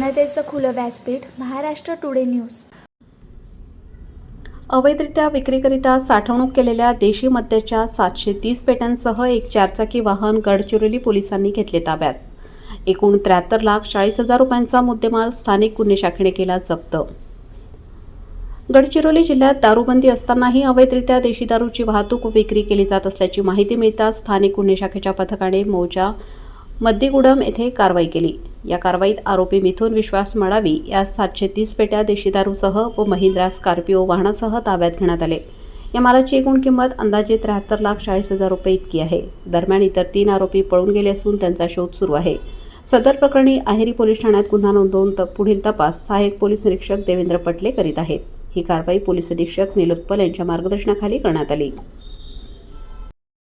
जनतेचं खुलं व्यासपीठ महाराष्ट्र टुडे न्यूज. अवैधरित्या विक्रीकरिता साठवणूक केलेल्या देशी मद्याच्या सातशे तीस पेट्यांसह एक चारचाकी वाहन गडचिरोली पोलिसांनी घेतले ताब्यात. एकूण त्र्याहत्तर लाख चाळीस हजार रुपयांचा मुद्देमाल स्थानिक गुन्हे शाखेने केला जप्त. गडचिरोली जिल्ह्यात दारूबंदी असतानाही अवैधरित्या देशी दारूची वाहतूक विक्री केली जात असल्याची माहिती मिळताच स्थानिक गुन्हे शाखेच्या पथकाने मौजा मद्दीगुडम येथे कारवाई केली. या कारवाईत आरोपी मिथुन विश्वास मडावी या सातशे तीस पेट्या देशी दारूसह व महिंद्रा स्कॉर्पिओ वाहनासह ताब्यात घेण्यात आले. या मालाची एकूण किंमत अंदाजे त्र्याहत्तर लाख चाळीस हजार रुपये इतकी आहे. दरम्यान इतर तीन आरोपी पळून गेले असून त्यांचा शोध सुरू आहे. सदर प्रकरणी अहेरी पोलीस ठाण्यात गुन्हा नोंदवून पुढील तपास सहाय्यक पोलीस निरीक्षक देवेंद्र पटले करीत आहेत. ही कारवाई पोलीस अधीक्षक निलोत्पल यांच्या मार्गदर्शनाखाली करण्यात आली.